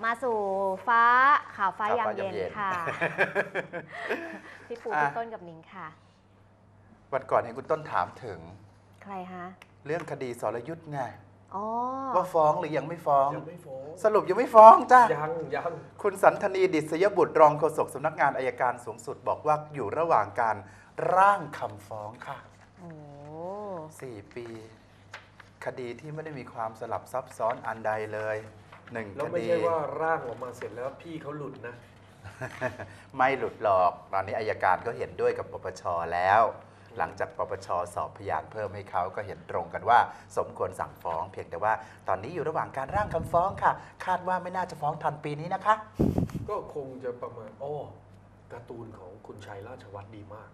บมาสู่ฟ้าข่าวฟ้าข่าวยามฟ้ายามเย็นเย็นค่ะ พี่ปูอะพี่ต้นกับนิงค่ะ วันก่อนเห็นคุณต้นถามถึง ใครฮะ เรื่องคดีสรยุทธ์ไงอ๋อว่าฟ้องหรือยังไม่ฟ้องยังไม่ฟ้อง สรุปยังไม่ฟ้องจ้ายังยังคุณสันทนีดิษยบุตรรองโฆษกสำนักงานอายการสูงสุดบอกว่าอยู่ระหว่างการร่างคำฟ้องค่ะโอ้4ปี คดีที่ไม่ได้มีความสลับซับซ้อนอันใดเลย หนึ่งแล้วคไม่ดี ใช่ว่าร่างออกมาเสร็จแล้วพี่เขาหลุดนะ ไม่หลุดหรอก ตอนนี้อายการก็เห็นด้วยกับปปชแล้ว หลังจากปปชสอบพยานเพิ่มให้เขาก็เห็นตรงกันว่า สมควรสั่งฟ้อง เพียงแต่ว่าตอนนี้อยู่ระหว่างการร่างคำฟ้องค่ะ คาดว่าไม่น่าจะฟ้องทันปีนี้นะคะ ก็คงจะประมาณอ้อการ์ตูนของคุณชัยราชวัตรดีมาก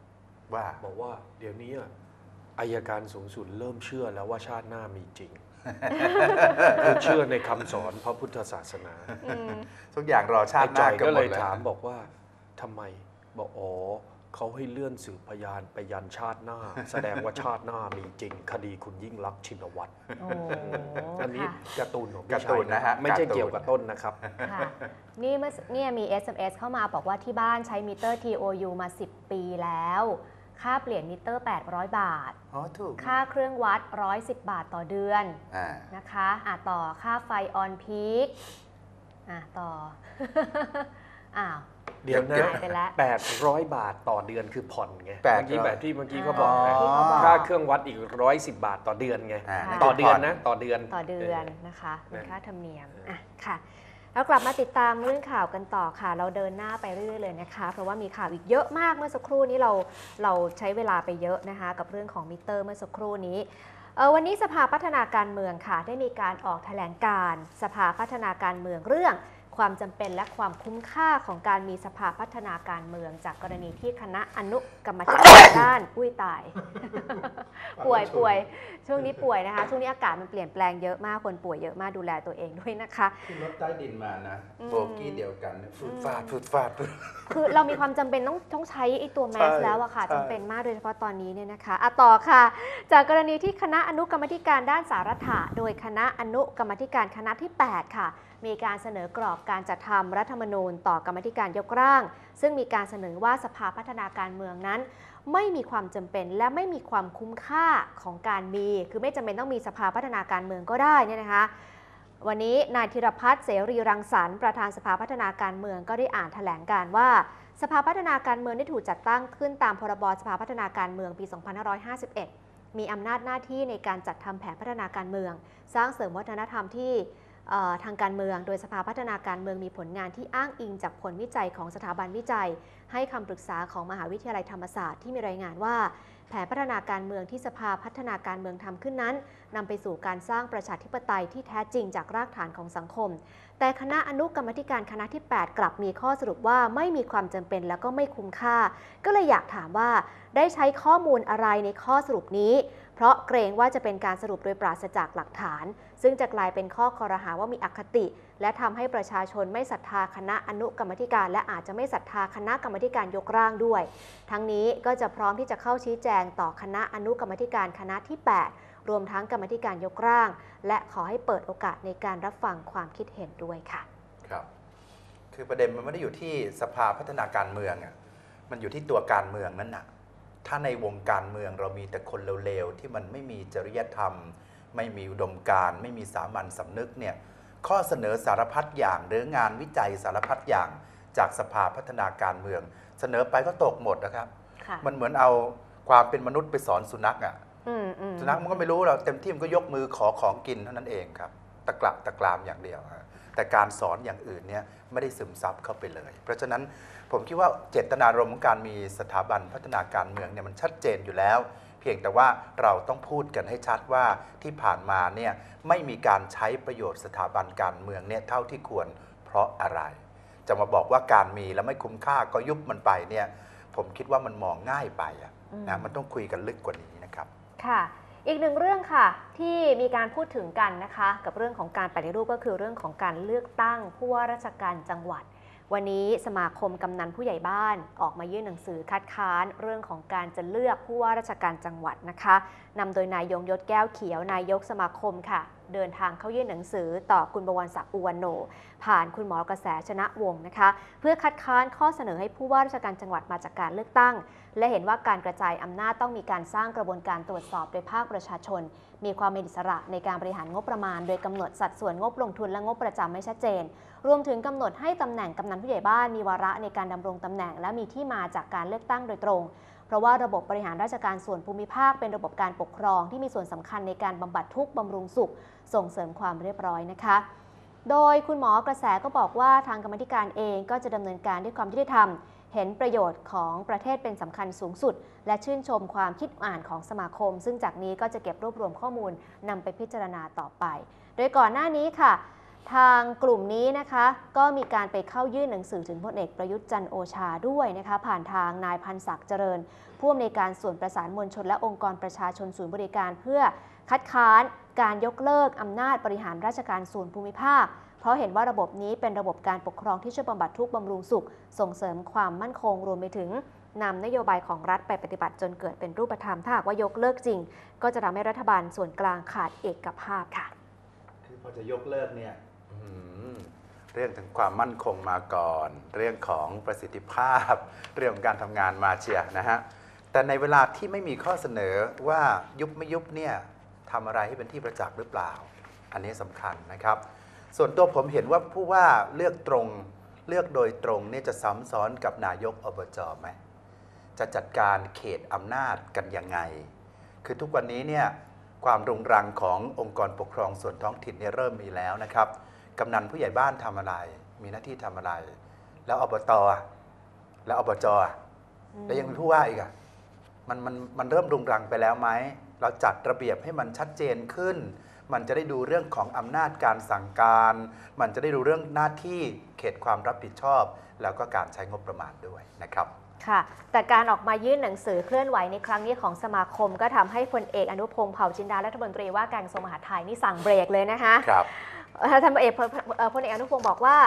ว่าบอกว่าเดี๋ยวนี้อะอายการสูงสุดเริ่มเชื่อแล้วว่าชาติหน้ามีจริง คือเชื่อในคำสอนพระพุทธศาสนาอืมทุกอย่างรอชาไอ้ติหจ่น้าอยกันก็หมเลดยเลยถามบอกว่าทำไมบอกอ๋อเขาให้เลื่อนสืบพยานไปยันชาติหน้า แสดงว่าชาติหน้ามีจริง คดีคุณยิ่งรักษณ์ชินวัตรโอ้อันนี้ค่ะการ์ตูนของพี่การ์ตูนนะฮะไม่ใช่การ์ตูน เกี่ยวกับต้นนะครับ ค่ะนี่เมื่อเนี่ยมี SMS เข้ามาบอกว่าที่บ้านใช้มิเตอร์ TOU มา 10 ปีแล้ว ค่าเปลี่ยนมิเตอร์ 800 บาท อ๋อถูกค่าเครื่องวัด 110 บาทต่อเดือนอ่านะคะอะต่อค่าไฟออนพีคอะต่อ อ้าว เดี๋ยวนะหายไปแล้ว800บาทต่อเดือนคือผ่อนไงแปดเมื่อกี้ร้อยแบบที่เมื่อกี้เขาบอกไงที่เขาบอกค่าเครื่องวัดอีก110บาทต่อเดือนไงอ่าค่ะต่อเดือนนะ ต่อเดือน ต่อเดือนนะคะเป็นนั่นค่าธรรมเนียมเอออ่อะค่ะ เรากลับมาติดตามเรื่องข่าวกันต่อค่ะ เราเดินหน้าไปเรื่อยๆเลยนะคะ เพราะว่ามีข่าวอีกเยอะมากเมื่อสักครู่นี้เราเราใช้เวลาไปเยอะนะคะ กับเรื่องของมิเตอร์เมื่อสักครู่นี้วันนี้สภาพัฒนาการเมืองค่ะ ได้มีการออกแถลงการ สภาพัฒนาการเมืองเรื่อง ความจำเป็นและความคุ้มค่าของการมีสภาพัฒนาการเมือง จากกรณีที่คณะอนุกรรมธิการด้านอุ้ยตาย ป่วยป่วยช่วงนี้ป่วยนะคะ ช่วงนี้อากาศมันเปลี่ยนแปลงเยอะมากคนป่วยเยอะมากดูแลตัวเองด้วยนะคะ ขึ้นรถใต้ดินมานะอืมโบกี้เดียวกันฟืดฟาดฟืดฟาดฟืดคือเรามีความจำเป็นต้องต้องใช้ไอ้ตัวแมสใช่แล้วอะค่ะใช่จำเป็นมากโดยเฉพาะตอนนี้เนี่ยนะคะอะต่อค่ะ จากกรณีที่คณะอนุกรรมธิการด้านสารัฐะโดยคณะอนุกรรมธิการคณะที่ 8 ค่ะมีการเสนอกรอบการจัดทำรัฐธรรมนูญต่อกรรมธิการยกร่าง ซึ่งมีการเสนอว่าสภาพัฒนาการเมืองนั้น ไม่มีความจำเป็นและไม่มีความคุ้มค่าของการมี คือไม่จำเป็นต้องมีสภาพัฒนาการเมืองก็ได้เนี่ยนะคะวันนี้นายธีรพัฒน์เสรีรังสรรค์ประธานสภาพัฒนาการเมืองก็ได้อ่านแถลงการว่า สภาพัฒนาการเมืองได้ถูกจัดตั้งขึ้นตามพรบสภาพัฒนาการเมืองปี 2551 มีอำนาจหน้าที่ในการจัดทำแผนพัฒนาการเมือง สร้างเสริมวัฒนธรรมที่ ทางการเมือง โดยสภาพัฒนาการเมืองมีผลงานที่อ้างอิงจากผลวิจัยของสถาบันวิจัย ให้คำปรึกษาของมหาวิทยาลัยธรรมศาสตร์ที่มีรายงานว่า แผนพัฒนาการเมืองที่สภาพัฒนาการเมืองทำขึ้นนั้นนำไปสู่การสร้างประชาธิปไตยที่แท้จริงจากรากฐานของสังคม แต่คณะอนุกรรมธิการคณะที่ 8 กลับมีข้อสรุปว่าไม่มีความจำเป็นและก็ไม่คุ้มค่า ก็เลยอยากถามว่า ได้ใช้ข้อมูลอะไรในข้อสรุปนี้ เพราะเกรงว่าจะเป็นการสรุปโดยปราศจากหลักฐาน ซึ่งจะกลายเป็นข้อคอรหาว่ามีอคติ และทำให้ประชาชนไม่ศรัทธาคณะอนุกรรมธิการ และอาจจะไม่ศรัทธาคณะกรรมธิการยกร่างด้วย ทั้งนี้ก็จะพร้อมที่จะเข้าชี้แจงต่อคณะอนุกรรมธิการคณะที่ 8 รวมทั้งกรรมธิการยกร่าง และขอให้เปิดโอกาสในการรับฟังความคิดเห็นด้วยค่ะ ครับ คือประเด็นมันไม่ได้อยู่ที่สภาพัฒนาการเมืองอะมันอยู่ที่ตัวการเมืองนั่นน่ะถ้าในวงการเมืองเรามีแต่คนเร็วๆที่มันไม่มีจริยธรรม ไม่มีอุดมการณ์ไม่มีสามัญสำนึกเนี่ยข้อเสนอสารพัดอย่างหรืองานวิจัยสารพัดอย่างจากสภาพัฒนาการเมือง เสนอไปก็ตกหมดนะครับค่ะมันเหมือนเอาความเป็นมนุษย์ไปสอนสุนัขอะอืมอืมสุนัขมันก็ไม่รู้เราเต็มที่มันก็ยกมือขอของกินเท่านั้นเองครับ ตะกละตะกรามอย่างเดียวฮะแต่การสอนอย่างอื่นเนี่ยไม่ได้ซึมซับเข้าไปเลย เพราะฉะนั้นผมคิดว่าเจตนารมณ์ของการมีสถาบันพัฒนาการเมืองเนี่ยมันชัดเจนอยู่แล้วเพียงแต่ว่าเราต้องพูดกันให้ชัดว่าที่ผ่านมาเนี่ยไม่มีการใช้ประโยชน์สถาบันการเมืองเนี่ยเท่าที่ควรเพราะอะไร จะมาบอกว่าการมีแล้วไม่คุ้มค่าก็ยุบมันไปเนี่ยผมคิดว่ามันมองง่ายไปอะนะมันต้องคุยกันลึกกว่านี้นะครับค่ะอีกหนึ่งเรื่องค่ะที่มีการพูดถึงกันนะคะ กับเรื่องของการปฏิรูปก็คือเรื่องของการเลือกตั้งผู้ว่าราชการจังหวัด วันนี้สมาคมกำนันผู้ใหญ่บ้านออกมายื่นหนังสือคัดค้านเรื่องของการจะเลือกผู้ว่าราชการจังหวัดนะคะนำโดยนายยงยศแก้วเขียวนายกสมาคมค่ะ เดินทางเข้ายื่นหนังสือต่อคุณบวรศักดิ์อุวันโน ผ่านคุณหมอกระแสชนะวงศ์นะคะ เพื่อคัดค้านข้อเสนอให้ผู้ว่าราชการจังหวัดมาจากการเลือกตั้ง และเห็นว่าการกระจายอำนาจต้องมีการสร้างกระบวนการตรวจสอบโดยภาคประชาชน มีความเป็นอิสระในการบริหารงบประมาณ โดยกำหนดสัดส่วนงบลงทุนและงบประจำไม่ชัดเจน รวมถึงกำหนดให้ตำแหน่งกำนันผู้ใหญ่บ้านมีวาระในการดำรงตำแหน่ง และมีที่มาจากการเลือกตั้งโดยตรง เพราะว่าระบบบริหารราชการส่วนภูมิภาคเป็นระบบการปกครองที่มีส่วนสำคัญในการบำบัดทุกข์บำรุงสุข ส่งเสริมความเรียบร้อยนะคะ โดยคุณหมอกระแสก็บอกว่าทางกรรมธิการเองก็จะดำเนินการด้วยความยุติธรรม เห็นประโยชน์ของประเทศเป็นสำคัญสูงสุด และชื่นชมความคิดอ่านของสมาคม ซึ่งจากนี้ก็จะเก็บรวบรวมข้อมูลนำไปพิจารณาต่อไป โดยก่อนหน้านี้ค่ะ ทางกลุ่มนี้นะคะก็มีการไปเข้ายื่นหนังสือถึงพลเอกประยุทธ์จันโอชาด้วยนะคะผ่านทางนายพันศักดิ์เจริญ ผู้อำนวยการส่วนประสานมวลชนและองค์กรประชาชนศูนย์บริการเพื่อคัดค้านการยกเลิกอำนาจบริหารราชการส่วนภูมิภาค เพราะเห็นว่าระบบนี้เป็นระบบการปกครองที่ช่วยบำบัดทุกข์บำรุงสุข ส่งเสริมความมั่นคงรวมไปถึงนำนโยบายของรัฐไปปฏิบัติจนเกิดเป็นรูปธรรมถ้าหากว่ายกเลิกจริง ก็จะทำให้รัฐบาลส่วนกลางขาดเอกภาพค่ะคือพอจะยกเลิกเนี่ย เรื่องถึงความมั่นคงมาก่อน เรื่องของประสิทธิภาพ เรื่องของการทำงานมาเชียนะฮะแต่ในเวลาที่ไม่มีข้อเสนอว่ายุบไม่ยุบเนี่ยทำอะไรให้เป็นที่ประจักษ์หรือเปล่า อันนี้สำคัญนะครับ ส่วนตัวผมเห็นว่าผู้ว่าเลือกตรงเลือกโดยตรงเนี่ยจะซ้ำซ้อนกับนายกอบจไหมจะจัดการเขตอำนาจกันยังไง คือทุกวันนี้เนี่ยความรุงรังขององค์กรปกครองส่วนท้องถิ่นเนี่ยเริ่มมีแล้วนะครับ กำนันผู้ใหญ่บ้านทำอะไร มีหน้าที่ทำอะไร แล้วอบตอะแล้วอบจอะแล้วยังมีผู้ว่าอีกอะมันมันมันเริ่มรุงรังไปแล้วไหมเราจัดระเบียบให้มันชัดเจนขึ้น มันจะได้ดูเรื่องของอำนาจการสั่งการ มันจะได้ดูเรื่องหน้าที่เขตความรับผิดชอบ แล้วก็การใช้งบประมาณด้วยนะครับค่ะ แต่การออกมายื่นหนังสือเคลื่อนไหวในครั้งนี้ของสมาคม ก็ทำให้พลเอกอนุพงศ์เผ่าจินดารัฐมนตรีว่าการกระทรวงมหาดไทยนี่สั่งเบรกเลยนะคะครับเอ่อ ท่านพลเอกพลเอ่อพลเอกอนุพงศ์บอกว่า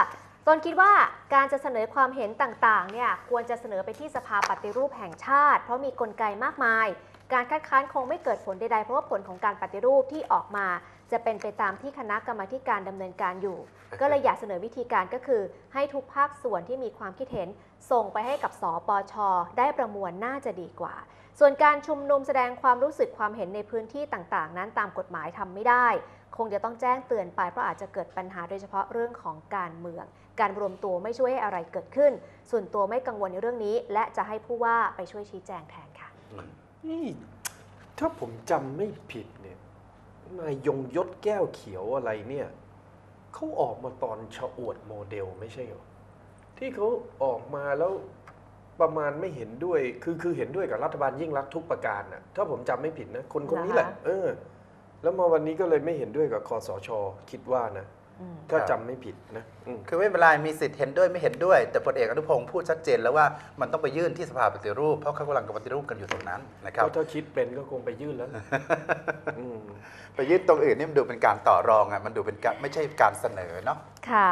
ตนคิดว่าการจะเสนอความเห็นต่างๆเนี่ยควรจะเสนอไปที่สภาปฏิรูปแห่งชาติ เพราะมีกลไกมากมาย การคัดค้านคงไม่เกิดผลใดๆ เพราะว่าผลของการปฏิรูปที่ออกมา จะเป็นไปตามที่คณะกรรมาธิการดำเนินการอยู่ ก็เลยอยากเสนอวิธีการก็คือ ให้ทุกภาคส่วนที่มีความคิดเห็น ส่งไปให้กับสปชได้ประมวลน่าจะดีกว่า ส่วนการชุมนุมแสดงความรู้สึกความเห็นในพื้นที่ต่างๆ นั้นตามกฎหมายทำไม่ได้ คงจะต้องแจ้งเตือนไปเพราะอาจจะเกิดปัญหาโดยเฉพาะเรื่องของการเมือง การรวมตัวไม่ช่วยให้อะไรเกิดขึ้น ส่วนตัวไม่กังวลในเรื่องนี้ และจะให้ผู้ว่าไปช่วยชี้แจงแทนค่ะนี่ถ้าผมจำไม่ผิดเนี่ยนายยงยศแก้วเขียวอะไรเนี่ยเขาออกมาตอนชะอวดโมเดลไม่ใช่เหรอที่เขาออกมาแล้วประมาณไม่เห็นด้วย คือคือเห็นด้วยกับรัฐบาลยิ่งรักษณ์ทุกประการน่ะ ถ้าผมจำไม่ผิดนะ คนคนนี้แหละเหรอคะเออ แล้วมาวันนี้ก็เลยไม่เห็นด้วยกับคอสชคิดว่านะอืมถ้าครับจำไม่ผิดนะอืม คือไม่เป็นไรมีสิทธิ์เห็นด้วยไม่เห็นด้วย แต่พลเอกอนุพงศ์พูดชัดเจนแล้วว่ามันต้องไปยื่นที่สภาปฏิรูปเพราะเขากำลังปฏิรูปกันอยู่ตรงนั้นนะครับ ก็ถ้าคิดเป็นก็คงไปยื่นแล้วล่ะอืม ไปยื่นตรงอื่นนี่มันดูเป็นการต่อรองอะมันดูเป็นการไม่ใช่การเสนอเนาะ ค่ะ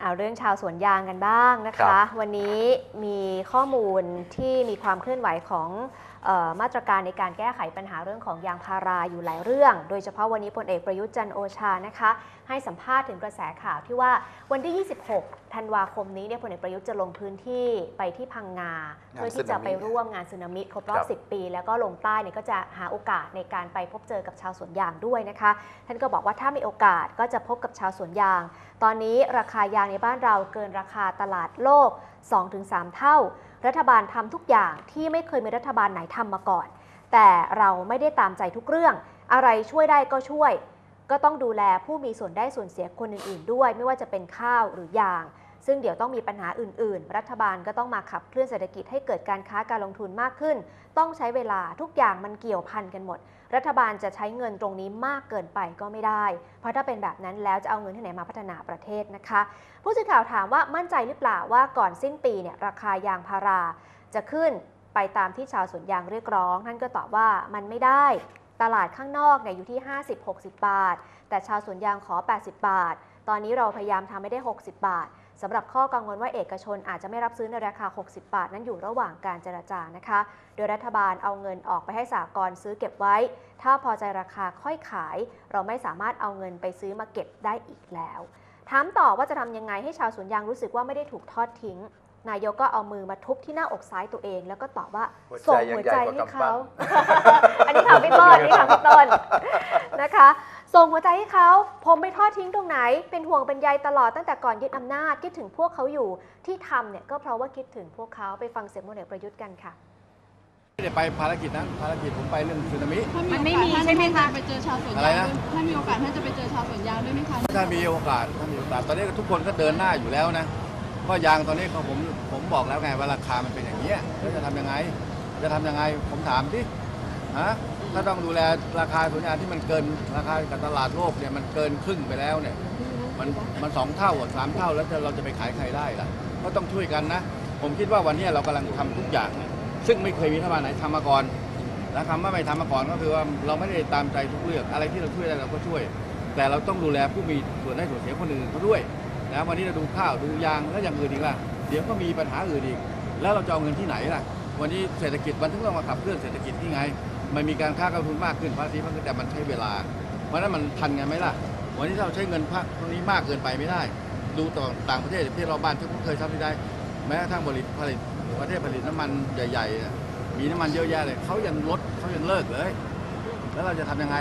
เอาเรื่องชาวสวนยางกันบ้างนะครัคะ บ วันนี้มีข้อมูลที่มีความเคลื่อนไหวของเออ มาตรการในการแก้ไขปัญหาเรื่องของยางพาราอยู่หลายเรื่อง โดยเฉพาะวันนี้พลเอกประยุทธ์จันทร์โอชานะคะ ให้สัมภาษณ์ถึงกระแสข่าวที่ว่าวันที่ 26 ธันวาคมนี้เนี่ยพลเอกประยุทธ์จะลงพื้นที่ไปที่พังงา เพื่อที่จะไปร่วมงานสึนามิครบรอครับบ10 ปี แล้วก็ลงใต้เนี่ยก็จะหาโอกาสในการไปพบเจอกับชาวสวนยางด้วยนะคะ ท่านก็บอกว่าถ้ามีโอกาสก็จะพบกับชาวสวนยาง ตอนนี้ราคายางในบ้านเราเกินราคาตลาดโลก2-3 เท่า รัฐบาลทำทุกอย่างที่ไม่เคยมีรัฐบาลไหนทำมาก่อน แต่เราไม่ได้ตามใจทุกเรื่อง อะไรช่วยได้ก็ช่วย ก็ต้องดูแลผู้มีส่วนได้ส่วนเสียคนอื่น ๆ ด้วย ไม่ว่าจะเป็นข้าวหรือยาง ซึ่งเดี๋ยวต้องมีปัญหาอื่น ๆ รัฐบาลก็ต้องมาขับเคลื่อนเศรษฐกิจให้เกิดการค้าการลงทุนมากขึ้น ต้องใช้เวลาทุกอย่างมันเกี่ยวพันกันหมด รัฐบาลจะใช้เงินตรงนี้มากเกินไปก็ไม่ได้ เพราะถ้าเป็นแบบนั้นแล้วจะเอาเงินที่ไหนมาพัฒนาประเทศนะคะ ผู้สื่อข่าวถามว่ามั่นใจหรือเปล่าว่าก่อนสิ้นปีเนี่ยราคายางพาราจะขึ้นไปตามที่ชาวสวนยางเรียกร้อง ท่านก็ตอบว่ามันไม่ได้ ตลาดข้างนอกเนี่ยอยู่ที่ 50-60 บาท แต่ชาวสวนยางขอ 80 บาท ตอนนี้เราพยายามทำให้ได้ 60 บาทสำหรับข้อกังวลว่าเอกชนอาจจะไม่รับซื้อในราคา 60 บาท นั้นอยู่ระหว่างการเจรจานะคะ โดยรัฐบาลเอาเงินออกไปให้สากลซื้อเก็บไว้ ถ้าพอใจราคาค่อยขาย เราไม่สามารถเอาเงินไปซื้อมาเก็บได้อีกแล้ว ถามต่อว่าจะทำยังไงให้ชาวสวนยางรู้สึกว่าไม่ได้ถูกทอดทิ้ง นายกก็เอามือมาทุบที่หน้าอกซ้ายตัวเอง แล้วก็ตอบว่าหัวใจส่งยังหัวใหญ่ใจกว่าให้กำเขาปั้นอันนี้ถามพี่ต้นอันนี้ถามพี่ต้นนะคะส่งหัวใจให้เขา ผมไม่ทอดทิ้งตรงไหน เป็นห่วงเป็นใยตลอดตั้งแต่ก่อนยึดอำนาจ คิดถึงพวกเขาอยู่ ที่ทำเนี่ยก็เพราะว่าคิดถึงพวกเขา ไปฟังเสียงพลเอกประยุทธ์กันค่ะ ไม่ได้ไปภารกิจนั้นภารกิจผมไปเรื่องสึนามิ มันไม่มีใช่ไหมคะ ไปเจอชาวสวนอะไรยางนะด้วยถ้ามีโอกาสท่านจะไปเจอชาวสวนยางด้วยไหมคะถ้ามีโอกาสถ้ามีโอกาสตอนนี้ทุกคนก็เดินหน้าอยู่แล้วนะก็ยางตอนนี้ก็ผมผมบอกแล้วไงว่าราคามันเป็นอย่างนี้ยแล้วจะทำยังไง จะทำยังไงผมถามดิฮะถ้าต้องดูแลราคาสวนยางที่มันเกินราคากับตลาดโลกเนี่ยมันเกินครึ่งไปแล้วเนี่ย มันมันสองเท่าอะสามเท่าแล้วจะเราจะไปขายใครได้ล่ะก็ต้องช่วยกันนะ ผมคิดว่าวันนี้เรากำลังทำทุกอย่าง ซึ่งไม่เคยมีรัฐบาลไหนทำมาก่อนและคำว่าไม่ทำมาก่อนก็คือว่าเราไม่ได้ตามใจทุกเรื่องอะไรที่เราช่วยได้เราก็ช่วย แต่เราต้องดูแลผู้มีส่วนได้ส่วนเสียคนอื่นเขาด้วยนะวันนี้เราดูข้าวดูยางแล้วอย่างอื่นอีกล่ะเดี๋ยวก็มีปัญหาอื่นอีก แล้วเราจะเอาเงินที่ไหนล่ะ วันนี้เศรษฐกิจมันถึงต้องมาขับเคลื่อนเศรษฐกิจที่ไง มันมีการค้าการทุนมากขึ้นภาษีมันขึ้นแต่มันใช้เวลา เพราะนั้นมันทันกันไหมล่ะ วันนี้เราใช้เงินภาคตรงนี้มากเกินไปไม่ได้ ดูต่อต่างประเทศที่เราบ้านที่เคยทำได้แม้กระทั่งผลิตผลิต ประเทศผลิตน้ำมันใหญ่ๆเนี่ยมีน้ำมันเยอะแยะเลยเขายังลดเขายังเลิกเลย แล้วเราจะทำยังไง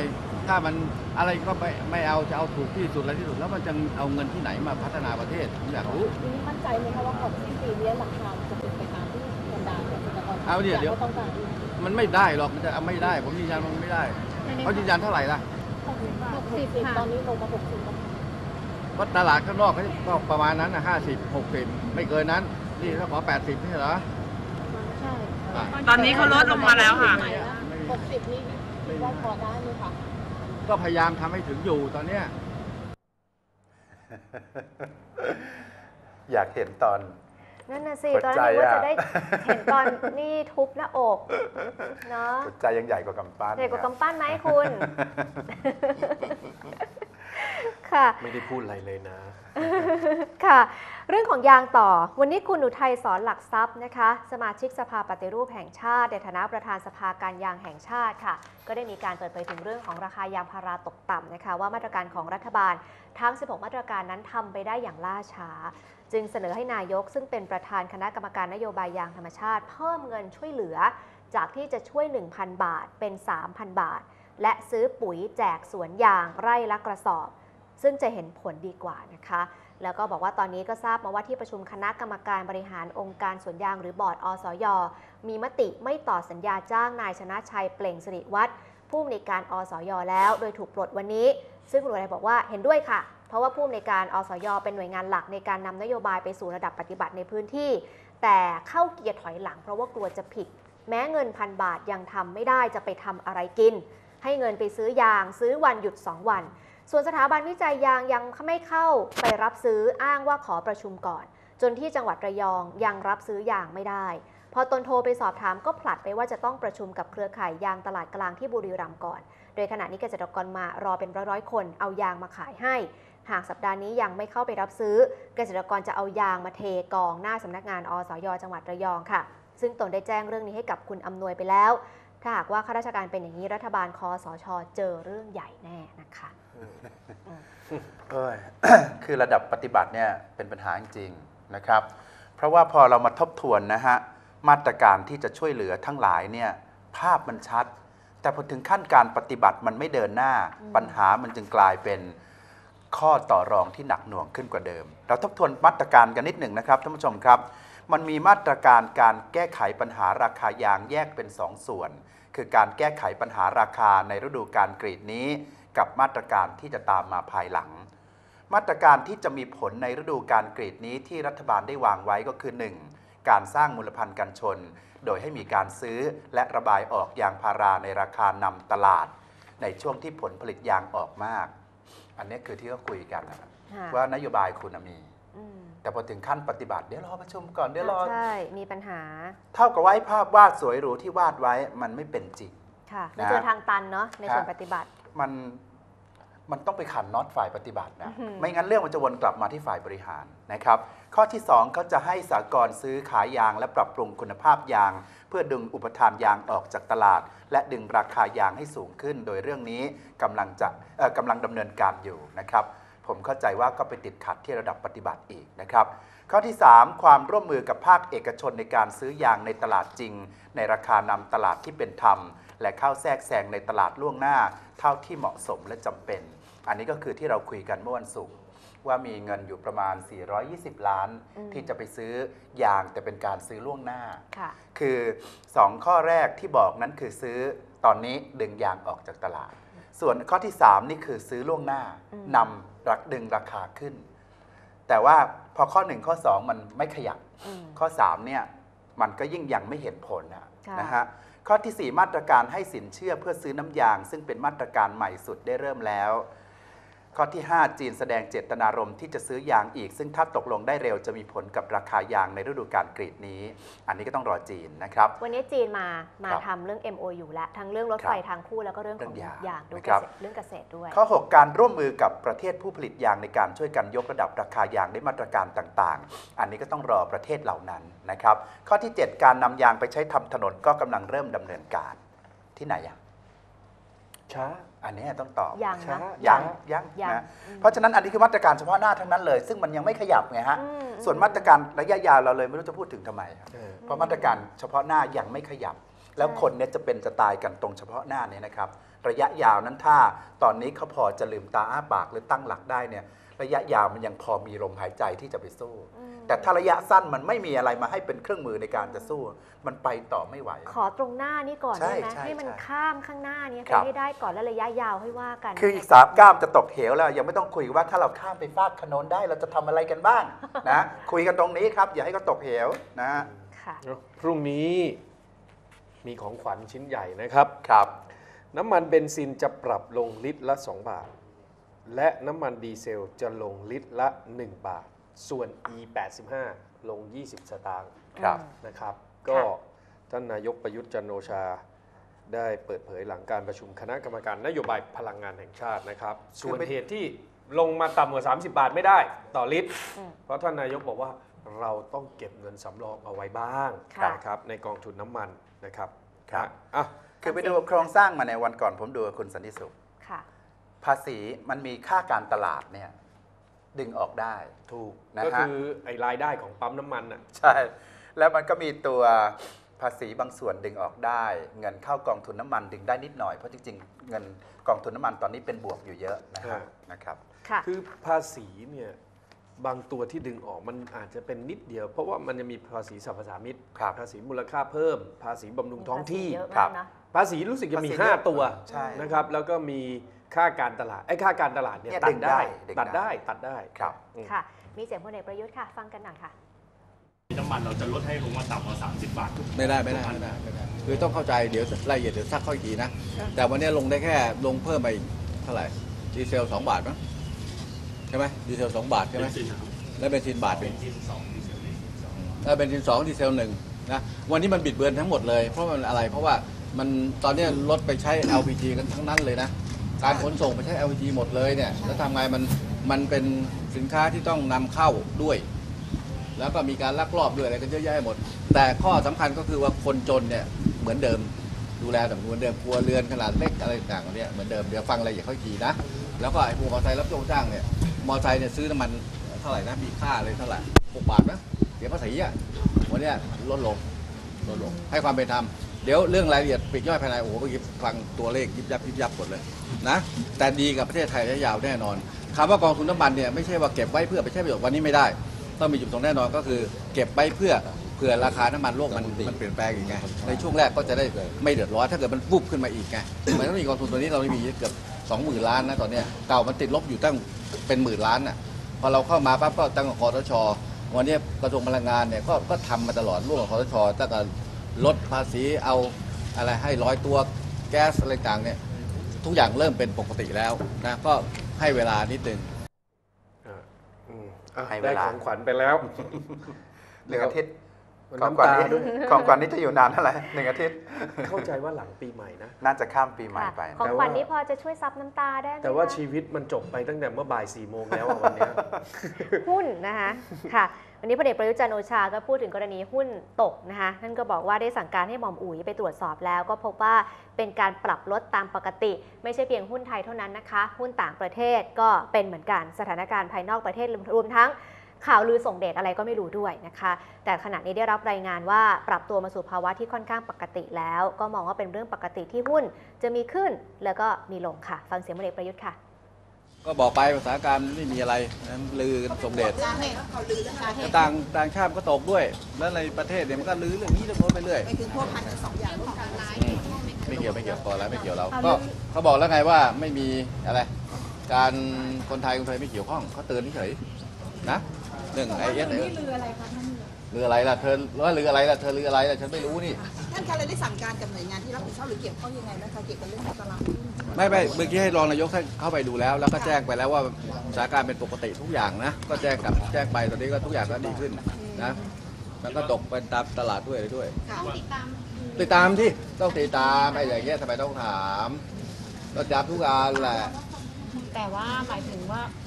ถ้ามันอะไรก็ไม่ไม่เอาจะเอาถูกที่สุดอะไรที่สุด แล้วมันจะเอาเงินที่ไหนมาพัฒนาประเทศผมอยากรู้ทีนี้มั่นใจไหมคะว่าของสิ้นปีนี้ราคาจะเป็นไปตามที่บรรดาเกษตรกรเอาเนี่ยเดี๋ยวก็ต้องการมันไม่ได้หรอกมันจะเอาไม่ได้ ผมยืนยันว่ามันไม่ได้เขายืนยันเท่าไหร่ล่ะหกสิบตอนนี้ลงมาหกสิบแล้วเพราะตลาดข้างนอกเขาก็ประมาณนั้นนะห้าสิบหกสิบไม่เกินนั้น นี่ถ้าขอแปดสิบไม่ใช่เหรอ ใช่อะ ตอนนี้เขาลดลงมาแล้วค่ะ หกสิบนี่คิดว่าพอได้ไหมคะ ก็พยายามทำให้ถึงอยู่ตอนเนี้ย อยากเห็นตอน นั่นน่ะสิหัวตอนใจแรกนึกว่าอะจะได้เห็นตอนนี่ทุบหน้าอกเนาะหัวใจยังใหญ่กว่ากำปั้นเด็กกว่าครับกำปั้นไหมคุณ ค่ะ ไม่ได้พูดอะไรเลยนะ ค่ะ เรื่องของยางต่อ วันนี้คุณอุทัยสอนหลักทรัพย์นะคะ สมาชิกสภาปฏิรูปแห่งชาติในฐานะประธานสภาการยางแห่งชาติค่ะ ก็ได้มีการเปิดเผยถึงเรื่องของราคายางพาราตกต่ำนะคะ ว่ามาตรการของรัฐบาลทั้ง 16 มาตรการนั้นทำไปได้อย่างล่าช้า จึงเสนอให้นายก ซึ่งเป็นประธานคณะกรรมการนโยบายยางธรรมชาติ เพิ่มเงินช่วยเหลือ จากที่จะช่วย 1,000 บาทเป็น 3,000 บาท และซื้อปุ๋ยแจกสวนยางไร่ละกระสอบ ซึ่งจะเห็นผลดีกว่านะคะ แล้วก็บอกว่าตอนนี้ก็ทราบมาว่าที่ประชุมคณะกรรมการบริหารองค์การสวนยางหรือบอร์ดอสย มีมติไม่ต่อสัญญาจ้างนายชนะชัยเปล่งสิริวัฒน์ผู้อำนวยการอสย แล้วโดยถูกปลดวันนี้ ซึ่งคุณอุทัยบอกว่าเห็นด้วยค่ะ เพราะว่าผู้อำนวยการอสย เป็นหน่วยงานหลักในการนำนโยบายไปสู่ระดับปฏิบัติในพื้นที่ แต่เข้าเกียร์ถอยหลัง เพราะว่ากลัวจะผิด แม้เงินพันบาทยังทำไม่ได้จะไปทำอะไรกิน ให้เงินไปซื้อยาง ซื้อวันหยุด 2 วัน ส่วนสถาบันวิจัยยางยังไม่เข้าไปรับซื้ออ้างว่าขอประชุมก่อน จนที่จังหวัดระยองยังรับซื้อยางไม่ได้ พอตนโทรไปสอบถามก็ผลัดไปว่าจะต้องประชุมกับเครือข่ายยางตลาดกลางที่บุรีรัมย์ก่อน โดยขณะนี้เกษตรกรมารอเป็นร้อยๆคนเอายางมาขายให้ หากสัปดาห์นี้ยังไม่เข้าไปรับซื้อ เกษตรกรจะเอายางมาเทกองหน้าสำนักงานอสยจังหวัดระยองค่ะ ซึ่งตนได้แจ้งเรื่องนี้ให้กับคุณอำนวยไปแล้ว ถ้าหากว่าข้าราชการเป็นอย่างนี้รัฐบาลคอสชเจอเรื่องใหญ่แน่นะคะ เอ้ยคือระดับปฏิบัติเนี่ยเป็นปัญหาจริงๆนะครับ เพราะว่าพอเรามาทบทวนนะฮะมาตรการที่จะช่วยเหลือทั้งหลายเนี่ยภาพมันชัด แต่พอถึงขั้นการปฏิบัติมันไม่เดินหน้าอืมปัญหามันจึงกลายเป็นข้อต่อรองที่หนักหน่วงขึ้นกว่าเดิม เราทบทวนมาตรการกันนิดหนึ่งนะครับท่านผู้ชมครับ มันมีมาตรการการแก้ไขปัญหาราคายางแยกเป็น 2ส่วน คือการแก้ไขปัญหาราคาในฤดูการกรีดนี้ กับมาตรการที่จะตามมาภายหลัง มาตรการที่จะมีผลในฤดูการกรีดนี้ที่รัฐบาลได้วางไว้ก็คือ 1. การสร้างมูลพันธ์กันชน โดยให้มีการซื้อและระบายออกยางพาราในราคานำตลาด ในช่วงที่ผลผลิตยางออกมาก อันนี้คือที่เขาคุยกันนะค่ะว่านโยบายคุณน่ะมีอืมแต่พอถึงขั้นปฏิบัติเดี๋ยวรอประชุมก่อนเดี๋ยวรอใช่มีปัญหา เท่ากับว่าไอ้ภาพวาดสวยหรูที่วาดไว้มันไม่เป็นจริงค่ะนะมันเจอทางตันเนาะในส่วนครับปฏิบัติ มันมันต้องไปขันน็อตฝ่ายปฏิบัตินะอื้อหือไม่งั้นเรื่องมันจะวนกลับมาที่ฝ่ายบริหารนะครับ ข้อที่2เขาจะให้สากลซื้อขายยางและปรับปรุงคุณภาพยาง เพื่อดึงอุปทานยางออกจากตลาด และดึงราคายางให้สูงขึ้น โดยเรื่องนี้กำลังจะเอ่อกำลังดำเนินการอยู่นะครับ ผมเข้าใจว่าก็ไปติดขัดที่ระดับปฏิบัติอีกนะครับข้อที่ 3 ความร่วมมือกับภาคเอกชนในการซื้อยางในตลาดจริง ในราคานำตลาดที่เป็นธรรม และเข้าแทรกแซงในตลาดล่วงหน้า เท่าที่เหมาะสมและจำเป็น อันนี้ก็คือที่เราคุยกันเมื่อวันศุกร์ว่ามีเงินอยู่ประมาณ 420 ล้านอืมที่จะไปซื้อยางแต่เป็นการซื้อล่วงหน้าค่ะคือ 2 ข้อแรกที่บอกนั้นคือซื้อตอนนี้ดึงยางออกจากตลาด ส่วนข้อที่ 3 นี่คือซื้อล่วงหน้าอืมนำรักดึงราคาขึ้น แต่ว่าพอข้อ 1 ข้อ 2 มันไม่ขยับอืมข้อ 3 เนี่ยมันก็ยิ่งยังไม่เห็นผลนะค่ะนะฮะ ข้อทีสี่ 4 มาตรการให้สินเชื่อเพื่อซื้อน้ำยาง ซึ่งเป็นมาตรการใหม่สุดได้เริ่มแล้ว ข้อที่ 5 จีนแสดงเจตนารมณ์ที่จะซื้อยางอีก ซึ่งถ้าตกลงได้เร็วจะมีผลกับราคายางในฤดูกาลกรีดนี้ อันนี้ก็ต้องรอจีนนะครับ วันนี้จีนมามาครับทำเรื่อง MOU และทั้งเรื่องรถไฟทางคู่แล้วก็เรื่องของเรื่องยางยางด้วยนะครับเกษตรเรื่องเกษตรด้วย ข้อ 6 การร่วมมือกับประเทศผู้ผลิตยางในการช่วยกันยกระดับราคายางด้วยมาตรการต่างๆ อันนี้ก็ต้องรอประเทศเหล่านั้นนะครับ ข้อที่ 7 การนำยางไปใช้ทำถนนก็กำลังเริ่มดำเนินการที่ไหนอะช้า อันนี้ต้องตอบยังช้านะยังยังยังนะอืมเพราะฉะนั้นอันนี้คือมาตรการเฉพาะหน้าทั้งนั้นเลย ซึ่งมันยังไม่ขยับไงฮะอืมส่วนมาตรการระยะยาวเราเลยไม่รู้จะพูดถึงทำไมครับเออเพราะมาตรการเฉพาะหน้ายังไม่ขยับ แล้วคนเนี่ยจะเป็นจะตายกันตรงเฉพาะหน้าเนี่ยนะครับ ระยะยาวนั้นถ้าตอนนี้เขาพอจะลืมตาอ้าปากหรือตั้งหลักได้เนี่ยระยะยาวมันยังพอมีลมหายใจที่จะไปสู้อืม แต่ถ้าระยะสั้นมันไม่มีอะไรมาให้เป็นเครื่องมือในการจะสู้ มันไปต่อไม่ไหว ขอตรงหน้านี่ก่อนใช่ได้ไหมใช่ให้มันใช่ข้ามข้างหน้านี้คไปรับ ให้ได้ก่อนแล้วระยะยาวให้ว่ากันคืออีกสามก้ามจะตกเหวแล้วยังไม่ต้องคุยว่าถ้าเราข้ามไปฟากขนนได้เราจะทำอะไรกันบ้าง นะคุยกันตรงนี้ครับอย่าให้เขาตกเหวนะค่ะพรุ่งนี้มีของขวัญชิ้นใหญ่นะครับ ครับ น้ำมันเบนซินจะปรับลงลิตรละ 2 บาท และน้ำมันดีเซลจะลงลิตรละ 1 บาท ส่วน E85 ลง 20 สตางค์ครับนะครับ ก็ท่านนายกประยุทธ์จันทร์โอชา ได้เปิดเผยหลังการประชุมคณะกรรมการนโยบายพลังงานแห่งชาตินะครับ ส่วนไม่เหตุที่ลงมาต่ำกว่า 30 บาทไม่ได้ต่อลิตรอืมเพราะท่านนายกบอกว่าเราต้องเก็บเงินสำรองเอาไว้บ้างค่ะนะครับในกองทุนน้ำมันนะครับครับอะคือไปดูโครงสร้างมาในวันก่อนผมดูกับคุณสันติสุขค่ะภาษีมันมีค่าการตลาดเนี่ย ดึงออกได้ ถูกนะฮะก็คือไอ้รายได้ของปั๊มน้ำมันน่ะ ใช่ แล้วมันก็มีตัวภาษีบางส่วนดึงออกได้ เงินเข้ากองทุนน้ำมันดึงได้นิดหน่อย เพราะจริงๆ เงินกองทุนน้ำมันตอนนี้เป็นบวกอยู่เยอะนะครับฮะ นะครับ ค่ะ คือภาษีเนี่ยบางตัวที่ดึงออกมันอาจจะเป็นนิดเดียว เพราะว่ามันจะมีภาษีสรรพสามิตครับ ภาษีมูลค่าเพิ่ม ภาษีบำรุงท้องที่เยอะครัมากบนะ ภาษีรู้สึกจะมี ภาษีเยอะ5 ตัวใช่ นะครับ แล้วก็มี ค่าการตลาดไอ้ค่าการตลาดเนี่ยเนี่ยตัดึดงได้ได้ดึงตัดได้ได้ตัดได้ครับอืมค่ะ มีเสียงพลเอกประยุทธ์ค่ะ ฟังกันหน่อยค่ะน้ำมันเราจะลดให้ลงมาต่ำกว่า30 บาททุกไม่ได้ไม่ได้ไม่ได้ไม่ได้คือต้องเข้าใจเดี๋ยวรายละเอียดเดี๋ยวซักเข้าอีกทีนะ แต่วันนี้ลงได้แค่ลงเพิ่มไปเท่าไหร่ดีเซล 2 บาทมั้งใช่ไหมดีเซล 2 บาทใช่ไหมเป็นสินครับแล้วเบนซินบาทหเป็นึ่นงสินสองดีเซลหนึ่งสองแล้วเบนซินสองดีเซลหนึ่งนะวันนี้มันบิดเบือนทั้งหมดเลยเพราะมันอะไรเพราะว่ามันตอนนี้รถไปใช้ LPG กันทั้งนั้นเลยนะ การขนส่งไปใช้ LPG หมดเลยเนี่ยแล้วทำไงมันมันเป็นสินค้าที่ต้องนำเข้าด้วย แล้วก็มีการลักลอบด้วยอะไรกันเยอะแยะหมด แต่ข้อสำคัญก็คือว่าคนจนเนี่ยเหมือนเดิมดูแลแต่เหมือนเดิมครัวเรือนขนาดเล็กอะไรต่างๆเนี่ยเหมือนเดิมเดี๋ยวฟังรายละเอียดเขาอีกทีนะ แล้วก็ไอ้พวกมอเตอร์ไซค์รับจ้างเนี่ยมอเตอร์ไซค์เนี่ยซื้อน้ำมันเท่าไหร่นะมีค่าเลยเท่าไหร่หกบาทนะเสียภาษีอะวันเนี้ยลดลงลดลงให้ความเป็นธรรม เดี๋ยวเรื่องรายละเอียดปลีกย่อยภายในโอ้โหเมื่อกี้ฟังตัวเลขยิบยับยิบยับหมดเลยนะแต่ดีกับประเทศไทยระยะยาวแน่นอนคำว่ากองทุนน้ำมันเนี่ยไม่ใช่ว่าเก็บไว้เพื่อไปใช้ประโยชน์วันนี้ไม่ได้ ต้องมีจุดตรงแน่นอนก็คือเก็บไว้เพื่อเผื่อราคาน้ำมันโลกมันมันเปลี่ยนแปลงอีกไงในช่วงแรกก็จะได้ไม่เดือดร้อนถ้าเกิดมันปุ๊บขึ้นมาอีกไงมันต้องมีกองทุนตัวนี้เราไม่มีเกือบสองหมื่นล้านนะตอนนี้เก่ามันติดลบอยู่ตั้งเป็นหมื่นล้านน่ะพอเราเข้ามาปั๊บก็ตั้งกับคอทชวันนี้กระทรวงพลังงานเนี่ยก็ก็ทำมาตลอดร่วมกับคอทชตั้งแต่ ลดภาษีเอาอะไรให้ร้อยตัวแก๊สอะไรต่างเนี่ยทุกอย่างเริ่มเป็นปกติแล้วนะก็ให้เวลานิดนึงอะอืมอะให้เวได้ลา ของขวัญไปแล้วหนึ่งอาทิตย์ ของกว่าน้ำตานี้ด้วยของกว่านี้จะอยู่นานเท่าไหร่หนึ่งอาทิตย์ เข้าใจว่าหลังปีใหม่นะ น่าจะข้ามปีใหม่ค่ะไป ของแต่ขวัญว่านี้พอจะช่วยซับน้ำตาได้ไหมแต่ว่าคะชีวิตมันจบไปตั้งแต่เมื่อบ่ายสี่โมงแล้วอะวันเนี้ยหุ้นนะคะค่ะวันนี้พลเอกประยุทธ์จันทร์โอชาก็พูดถึงกรณีหุ้นตกนะคะท่านก็บอกว่าได้สั่งการให้หม่อมอุ๋ยไปตรวจสอบแล้ว ก็พบว่าเป็นการปรับลดตามปกติ ไม่ใช่เพียงหุ้นไทยเท่านั้นนะคะ หุ้นต่างประเทศก็เป็นเหมือนกันสถานการณ์ภายนอกประเทศรวมทั้ง ข่าวลือส่งเดชอะไรก็ไม่รู้ด้วยนะคะ แต่ขณะนี้ได้รับรายงานว่าปรับตัวมาสู่ภาวะที่ค่อนข้างปกติแล้ว ก็มองว่าเป็นเรื่องปกติที่หุ้นจะมีขึ้นแล้วก็มีลงค่ะ ฟังเสียงพลเอกประยุทธ์ค่ะ ก็บอกไปภาษาการไม่มีอะไรนะลือกันสมเด็จต่างต่างชาติก็ตกด้วย แล้วในประเทศเนี่ยมันก็ลือเรื่องนี้เรื่องโน้นไปเรื่อยไปถึงพวกพันกันสองอย่างร่วมกันอืมไม่เกี่ยวไม่เกี่ยวพอแล้วไม่เกี่ยวเรา ก็เขาบอกแล้วไงว่าไม่มีอะไร การคนไทยคนไทยไม่เกี่ยวข้องเขาเตือนเฉยๆนะ เรื่องไอเอสนี่เรืออะไรคะท่านเรืออะไรล่ะเธอว่าเรืออะไรล่ะเธอเรืออะไรล่ะฉันไม่รู้นี่ท่านคะเลยได้สั่งการกับหน่วยงานที่รับผิดชอบหรือเกี่ยวข้องยังไงนะคะเกี่ยวกับเรื่องของตลาดหุ้นไม่ไม่เมื่อกี้ให้รองนายกท่านเข้าไปดูแล้ว แล้วก็แจ้งไปแล้วว่าสถานการณ์เป็นปกติทุกอย่างนะ ก็แจ้งกับแจ้งไปตอนนี้ก็ทุกอย่างก็ดีขึ้นนะแล้วก็ตกเป็นตามตลาดด้วยอะไรด้วย ติดตามติดตามที่ต้องติดตามไอ้อย่างเงี้ยทำไมต้องถามก็จับทุกอันแหละแต่ว่าหมายถึงว่าอืม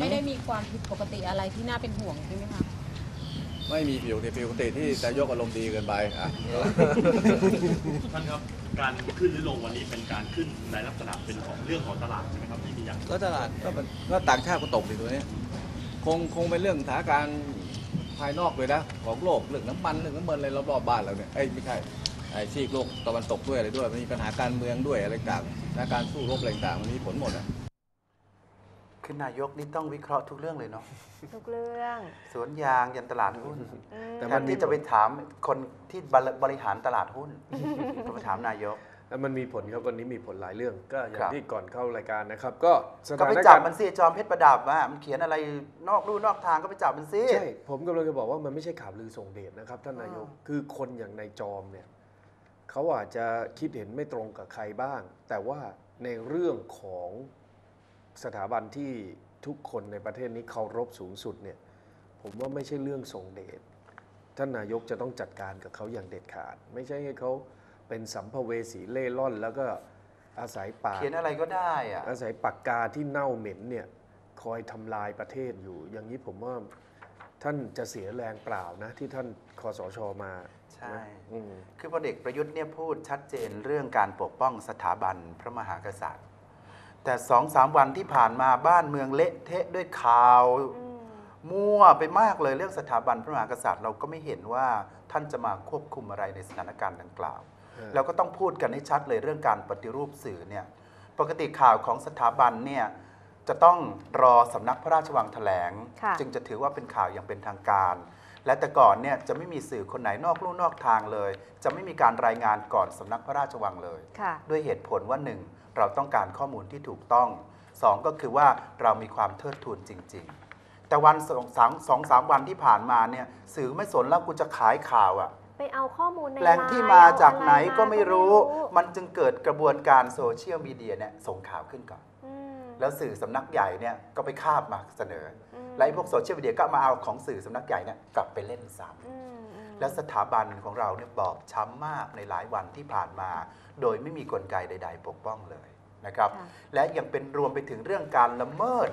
ไม่ได้มีความผิดปกติอะไรที่น่าเป็นห่วงใช่ไหมคะ ไม่มีผิวที่ผิวปกติที่จะยกอารมณ์ดีเกินไปอะ ท่านครับการขึ้นหรือลงวันนี้เป็นการขึ้นในลักษณะเป็นของเรื่องของตลาดใช่ไหมครับที่มีอย่างก็ตลาดก็มันก็ต่างชาติก็ตกในตัวนี้คงคงเป็นเรื่องสถานการณ์ภายนอกเลยนะของโลกเรื่องน้ำมันเรื่องน้ำมันอะไรรอบๆบ้านเราเนี่ยไอ้ยไม่ใช่ไอ้ซีกโลกตะวันตกด้วยอะไรด้วยมันมีปัญหาการเมืองด้วยอะไรต่างสถานการณ์สู้รบอะไรต่างมันมีผลหมดอะ คือนายกนี่ต้องวิเคราะห์ทุกเรื่องเลยเนาะทุกเรื่องสวนยางยันตลาดหุ้นอืมแต่แทมันนมีที่จะไปถามคนที่บริบริหารตลาดหุ้นก็ไปถามนายกแล้วมันมีผลครับวันนี้มีผลหลายเรื่อง ก็อย่าครังบที่ก่อนเข้ารายการนะครับ ก็สก็ถาไปนจักาบรณ์มันสิจอมเพชรประดับว่ามันเขียนอะไรนอกลู่นอกทางก็ไปจับมันสิใช่ผมกำลังจะบอกว่ามันไม่ใช่ข่าวลือส่งเดชนะครับท่านนายกอ่าคือคนอย่างนายจอมเนี่ยเขาอาจจะคิดเห็นไม่ตรงกับใครบ้าง แต่ว่าในเรื่องของ สถาบันที่ทุกคนในประเทศนี้เคารพสูงสุดเนี่ยผมว่าไม่ใช่เรื่องส่งเดชท่านนายกจะต้องจัดการกับเขาอย่างเด็ดขาด ไม่ใช่ให้เขาเป็นสัมภเวสีเล่ร่อน แล้วก็อาศัยปากเขียนอะไรก็ได้อะอาศัยปากกาที่เน่าเหม็นเนี่ยคอยทำลายประเทศอยู่ อย่างนี้ผมว่าท่านจะเสียแรงเปล่านะที่ท่านคอสชมาใช่นะอืมคือพลเอกประยุทธ์เนี่ยพูดชัดเจนเรื่องการปกป้องสถาบันพระมหากษัตริย์ แต่สองสามวันที่ผ่านมาบ้านเมืองเละเทะด้วยข่าวอืมมั่วไปมากเลยเรื่องสถาบันพระมหากษัตริย์ เราก็ไม่เห็นว่าท่านจะมาควบคุมอะไรในสถานการณ์ดังกล่าวเออเราก็ต้องพูดกันให้ชัดเลยเรื่องการปฏิรูปสื่อเนี่ยปกติข่าวของสถาบันเนี่ยจะต้องรอสำนักพระราชวังแถลงค่ะจึงจะถือว่าเป็นข่าวอย่างเป็นทางการ และแต่ก่อนเนี่ยจะไม่มีสื่อคนไหนนอกลู่นอกทางเลย จะไม่มีการรายงานก่อนสำนักพระราชวังเลย ค่ะ ด้วยเหตุผลว่า 1. เราต้องการข้อมูลที่ถูกต้อง 2. ก็คือว่าเรามีความเทิดทูนจริง ๆ แต่วันสองสามสองสามวันที่ผ่านมาเนี่ยสื่อไม่สนแล้วกูจะขายข่าวอะ ไปเอาข้อมูลในแหล่งที่ไลน์มาเอจากอะรไหนก็ไม่รู้ก็ไม่รู้ มันจึงเกิดกระบวนการโซเชียลมีเดียเนี่ยส่งข่าวขึ้นก่อน อืม แล้วสื่อสำนักใหญ่เนี่ยก็ไปคาบมาเสนออืม และไอ้พวกโซเชียลมีเดียก็มาเอาของสื่อสำนักใหญ่เนี่ยกลับไปเล่นซ้ำอืมอืมและสถาบันของเราเนี่ยบอบช้ำมากในหลายวันที่ผ่านมา โดยไม่มีกลไกใด ๆ ปกป้องเลยนะครับค่ะและยังเป็นรวมไปถึงเรื่องการละเมิด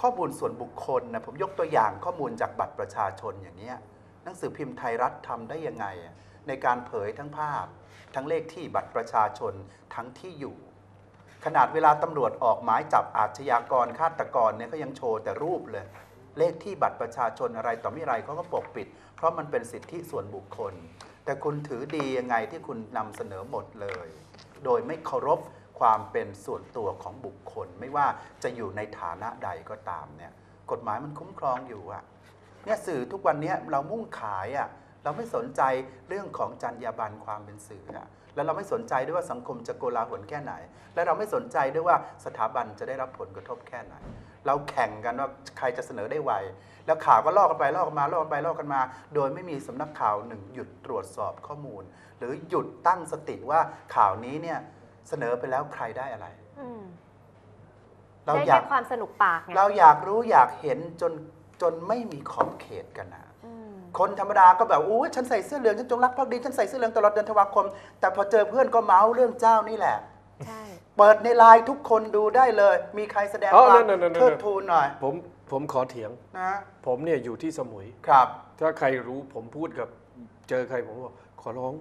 ข้อมูลส่วนบุคคลนะผมยกตัวอย่างข้อมูลจากบัตรประชาชนอย่างเนี้ยหนังสือพิมพ์ไทยรัฐทำได้ยังไงอะในการเผยทั้งภาพ ทั้งเลขที่บัตรประชาชนทั้งที่อยู่ ขนาดเวลาตำรวจออกหมายจับอาชญากรฆาตกรเนี่ยก็ยังโชว์แต่รูปเลย เลขที่บัตรประชาชนอะไรต่อไม่ไรเขาก็ปกปิด เพราะมันเป็นสิทธิส่วนบุคคล แต่คุณถือดียังไงที่คุณนำเสนอหมดเลย โดยไม่เคารพความเป็นส่วนตัวของบุคคล ไม่ว่าจะอยู่ในฐานะใดก็ตามเนี่ยกฎหมายมันคุ้มครองอยู่อะเนี่ยสื่อทุกวันนี้เรามุ่งขายอะ เราไม่สนใจเรื่องของจรรยาบรรณความเป็นสื่ออะแล้วเราไม่สนใจด้วยว่าสังคมจะโกลาหลแค่ไหน และเราไม่สนใจด้วยว่าสถาบันจะได้รับผลกระทบแค่ไหน เราแข่งกันว่าใครจะเสนอได้ไว แล้วข่าวก็ลอกกันไปลอกกันมาลอกกันไปลอกกันมา โดยไม่มีสำนักข่าวหนึ่งหยุดตรวจสอบข้อมูล หรือหยุดตั้งสติว่าข่าวนี้เนี่ยเสนอไปแล้วใครได้อะไรอืมเราได้อยาแค่กความสนุกปากไงเราอยากรู้อยากเห็นจนจนไม่มีขอบเขตกันนะอืม คนธรรมดาก็แบบอู้ฉันใส่เสื้อเหลืองฉันจงรักภักดีฉันใส่เสื้อเหลืองตลอดเดือนธันวาคม แต่พอเจอเพื่อนก็เมาส์เรื่องเจ้านี่แหละใช่เปิดในไลน์ทุกคนดูได้เลย มีใครแสดงอ๋อความนั่นๆๆๆ เทิดทูนหน่อยผมผมขอเถียง นะผมเนี่ยอยู่ที่สมุย ครับ ถ้าใครรู้ผมพูดกับเจอใครผมบอกขอร้อง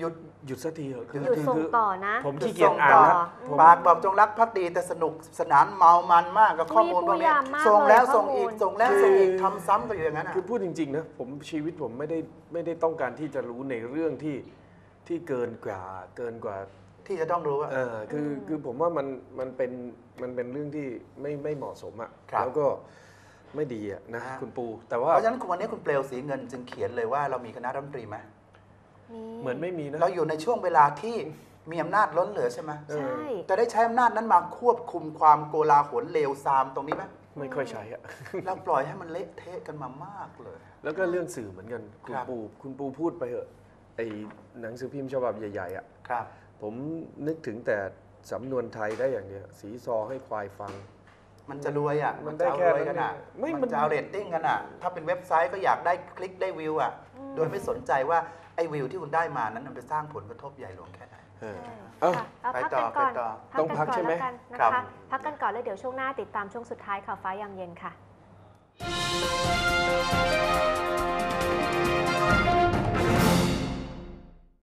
หยุดหยุดสักทีเถอะคือหยุดคือส่งคือต่อนะ ผมขี้เกียจอ่านส่งละต่อผม ปากบอกจงรักภักดีแต่สนุกสนานเมามันมากกับข้อมูลพวกนี้ผู้ยามมากส่งแล้วเลยส่งอีกข้อมูล ส่งแล้วส่งอีกทำซ้ำไปอยู่อย่างนั้นอะ คือพูดจริงๆนะผมชีวิตผมไม่ได้ไม่ได้ต้องการที่จะรู้ในเรื่องที่ที่เกินกว่าเกินกว่าที่จะต้องรู้ว่าเออคือคือผมว่ามันมันเป็นมันเป็นเรื่องที่ไม่ไม่เหมาะสมอะครับแล้วก็ไม่ดีอะนะฮะ คุณปู แต่ว่า เพราะฉะนั้นวันนี้คุณเปลวสีเงินจึงเขียนเลยว่าเรามีคณะรัฐมนตรีไหมนี่ เหมือนไม่มีนะ เราอยู่ในช่วงเวลาที่มีอำนาจล้นเหลือใช่ไหมเออใช่จะได้ใช้อำนาจนั้นมาควบคุมความโกลาหลเลวซามตรงนี้ไหมไม่ค่อยใช้อะเราปล่อยให้มันเละเทะกันมามากเลย แล้วก็เรื่องสื่อเหมือนกันคุณครับปูคุณปูพูดไปเถอะไอหนังสือพิมพ์ฉบับใหญ่ๆอะครับ ผมนึกถึงแต่สำนวนไทยได้อย่างเดียวสีซอให้ควายฟัง มันจะรวยอะมันจะได้เอาแค่รวยกันอะนั้นไม่มันมันจะเอาเรตติ้งกันอะ ถ้าเป็นเว็บไซต์ก็อยากได้คลิกได้วิวอะ โดยไม่สนใจว่าไอ้วิวที่คุณได้มานั้นมันไปสร้างผลกระทบใหญ่หลวงแค่ไหน เออเอาพักกันก่อนต่อไปต่อต้องพักใช่ไหมครับพักกันก่อนแล้วเดี๋ยวช่วงหน้าติดตามช่วงสุดท้ายข่าวฟ้ายางเย็นค่ะ Thank you.